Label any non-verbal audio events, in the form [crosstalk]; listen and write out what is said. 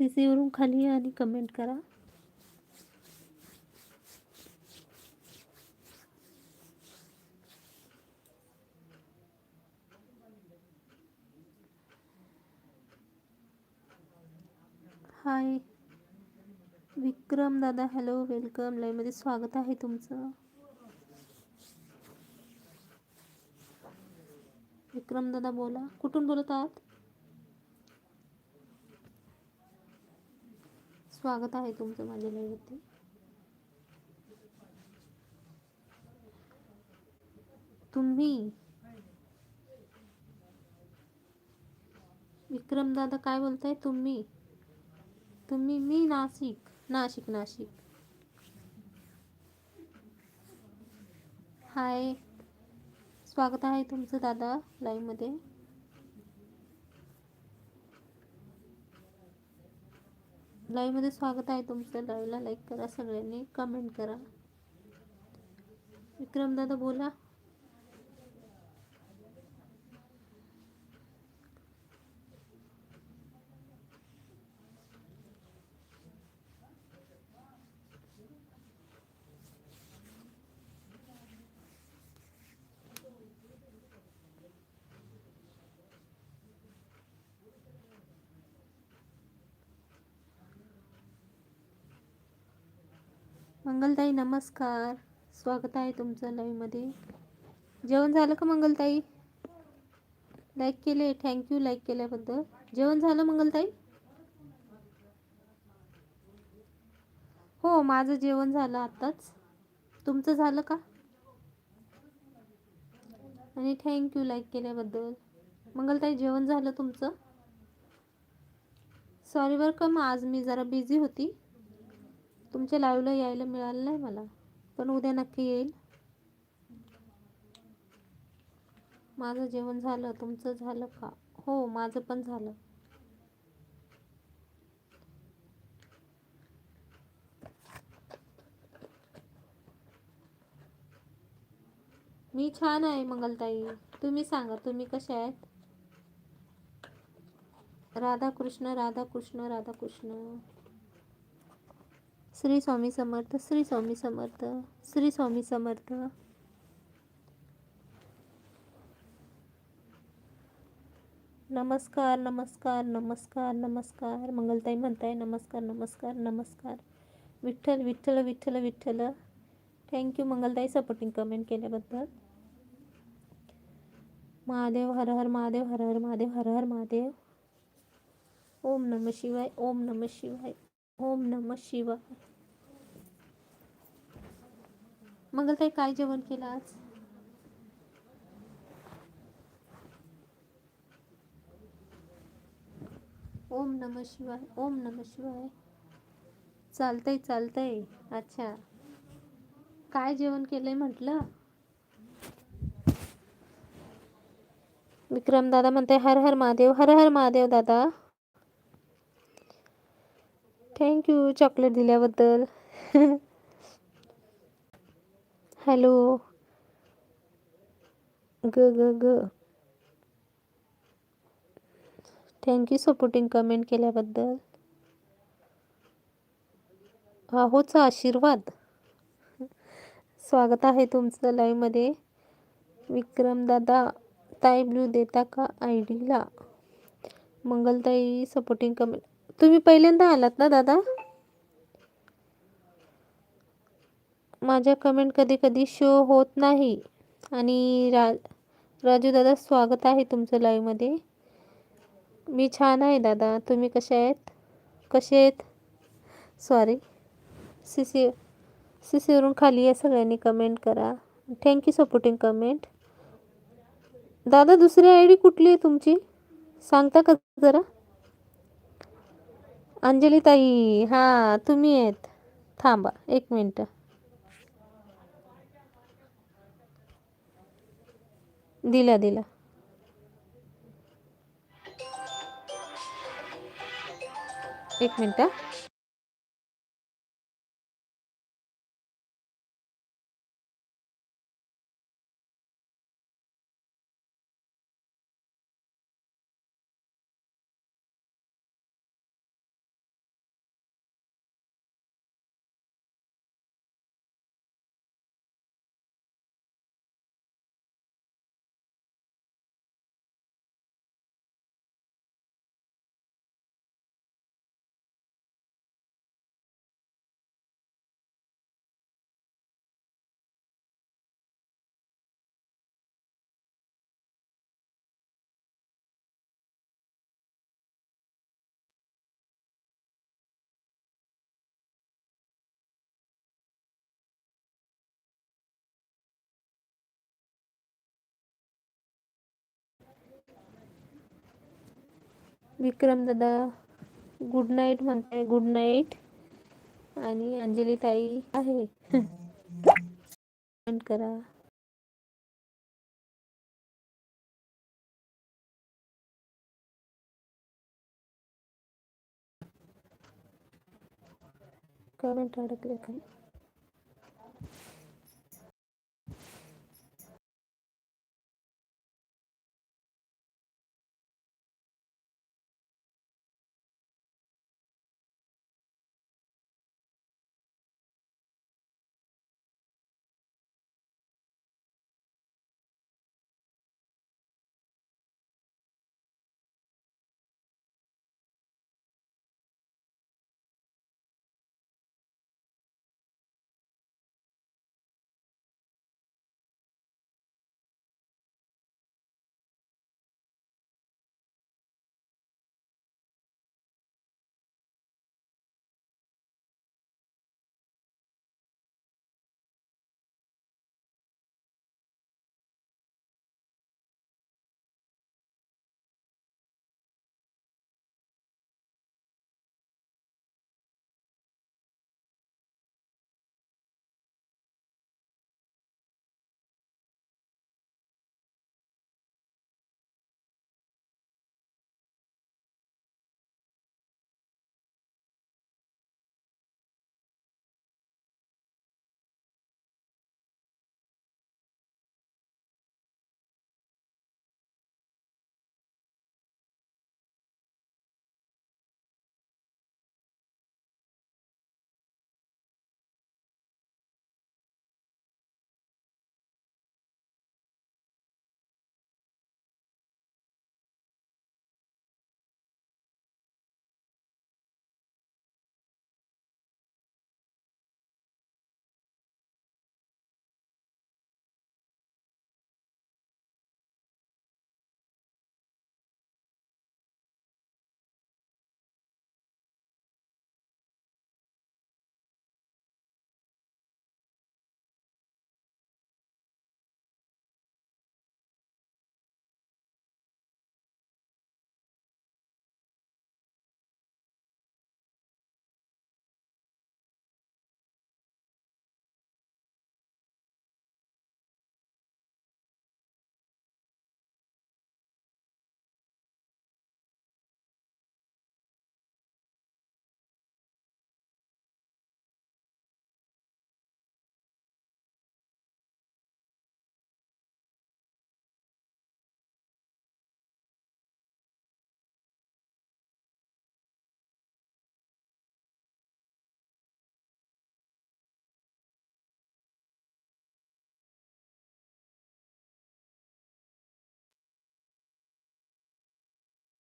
C सीवरून खाली या आणि कमेंट करा. हाय विक्रम दादा हॅलो वेलकम लाईव्हमध्ये स्वागत आहे तुमचं. विक्रम दादा बोला. कुठून बोलत आहात? स्वागत आहे तुमचं माझ्या लाईव्हवरती तुम्ही विक्रमदादा काय बोलताय? तुम्ही तुम्ही मी नाशिक नाशिक नाशिक. हाय. स्वागत आहे तुमचं दादा लाईव्हमध्ये लाईव्हमध्ये स्वागत आहे तुमचं लाईव्हला लाईक करा सगळ्यांनी कमेंट करा. विक्रमदादा बोला. मंगलताई नमस्कार. स्वागत आहे तुमचं लाईव्हमध्ये जेवण झालं का मंगलताई? लाईक केले थँक्यू लाईक केल्याबद्दल. जेवण झालं मंगलताई? हो माझं जेवण झालं आत्ताच. तुमचं झालं का? आणि थँक्यू लाईक केल्याबद्दल. मंगलताई जेवण झालं तुमचं? सॉरी बरं का मग आज मी जरा बिझी होती. तुमच्या लाईव्हला यायला मिळालं नाही मला पण उद्या नक्की येईल. माझं जेवण झालं तुमचं झालं का? हो माझं पण झालं. मी छान आहे मंगलताई. तुम्ही सांगा तुम्ही कशा आहेत? राधाकृष्ण राधाकृष्ण राधाकृष्ण. श्री स्वामी समर्थ श्री स्वामी समर्थ श्री स्वामी समर्थ. नमस्कार नमस्कार नमस्कार नमस्कार. मंगलताई म्हणताय नमस्कार नमस्कार नमस्कार. Vitthal Vitthal Vitthal Vitthal. Thank you Mangaltai supporting comment केल्याबद्दल. महादेव हर हर महादेव हर हर महादेव हर हर महादेव. ओम नम शिवाय ओम नम शिवाय ओम नम शिवाय. मंगलताई काय जेवण केलं आज? ओम नम शिवाय ओम नम शिवाय. चालतंय चालतंय. अच्छा. काय जेवण केलंय म्हटलं? विक्रम दादा म्हणते हर हर महादेव हर हर महादेव दादा. थँक्यू चॉकलेट दिल्याबद्दल. [laughs] हॅलो. ग ग ग. थँक्यू सपोर्टिंग कमेंट केल्याबद्दल. आहोचा आशीर्वाद. स्वागत आहे तुमचं लाईव्हमध्ये विक्रम दादा ताई ब्लू देता का आय डीला मंगलताई सपोर्टिंग कमेंट तुम्ही पहिल्यांदा आलात ना दादा? माझ्या कमेंट कधी कधी शो होत नाही. आणि रा राजू दादा स्वागत आहे तुमचं लाईव्हमध्ये मी छान आहे दादा. तुम्ही कसे आहेत? कसे आहेत? सॉरी सी सी सी सीवरून खाली या सगळ्यांनी कमेंट करा. थँक्यू सपोर्टिंग कमेंट दादा दुसरी आय डी कुठली आहे तुमची? सांगता का जरा? अंजली ताई हां तुम्ही आहेत. थांबा एक मिनटं. दिला दिला. एक मिनटं. विक्रम दादा गुड नाईट म्हणताय गुड नाईट आणि अंजली ताई आहे. करा. कमेंट अडकले काय